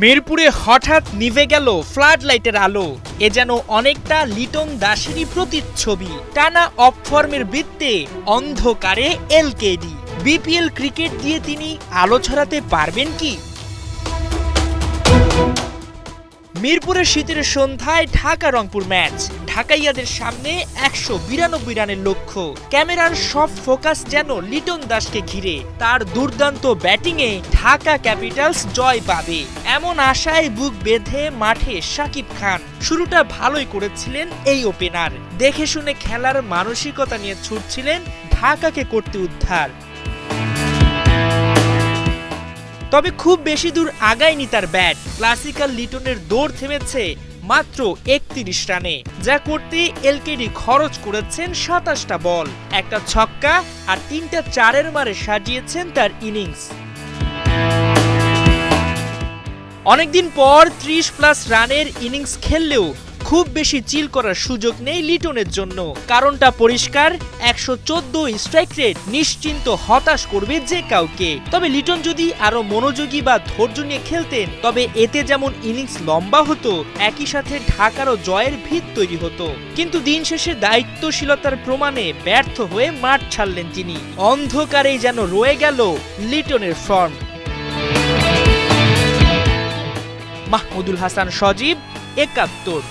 মিরপুরে হঠাৎ নিভে গেল ফ্লাড লাইটের আলো। এ যেন অনেকটা লিটন দাসেরই প্রতিচ্ছবি। টানা অফ ফর্মের বৃত্তে অন্ধকারে এলকেডি। বিপিএল ক্রিকেট দিয়ে তিনি আলো ছড়াতে পারবেন কি? মিরপুরের শীতের সন্ধ্যায় ঢাকা রংপুর ম্যাচ। ঢাকাইয়াদের সামনে একশো বিরানব্বই রানের লক্ষ্য। ক্যামেরার সব ফোকাস যেন লিটন দাসকে ঘিরে। তার দুর্দান্ত ব্যাটিংয়ে ঢাকা ক্যাপিটালস জয় পাবে। এমন আশায় বুক বেঁধে মাঠে সাকিব খান। শুরুটা ভালোই করেছিলেন এই ওপেনার। দেখে শুনে খেলার মানসিকতা নিয়ে ছুটছিলেন ঢাকাকে করতে উদ্ধার। তবে খুব বেশি দূর আগায়নি তার ব্যাট। ক্লাসিক্যাল লিটনের দৌড় থেমেছে মাত্র একত্রিশ রানে, যা করতে এলকেডি খরচ করেছেন সাতাশটা বল। একটা ছক্কা আর তিনটা চারের মারে সাজিয়েছেন তার ইনিংস। অনেকদিন পর ত্রিশ প্লাস রানের ইনিংস খেললেও খুব বেশি চিল করার সুযোগ নেই লিটনের জন্য। কারণটা পরিষ্কার, একশো চোদ্দ স্ট্রাইক রেট নিশ্চিন্ত হতাশ করবে যে কাউকে। তবে লিটন যদি আরও মনোযোগী বা ধৈর্য নিয়ে খেলতেন, তবে এতে যেমন ইনিংস লম্বা হতো, একই সাথে ঢাকারও জয়ের ভিত তৈরি হতো। কিন্তু দিন শেষে দায়িত্বশীলতার প্রমাণে ব্যর্থ হয়ে মাঠ ছাড়লেন তিনি। অন্ধকারেই যেন রয়ে গেল লিটনের ফর্ম। মাহমুদুল হাসান সজীব, একাত্তর।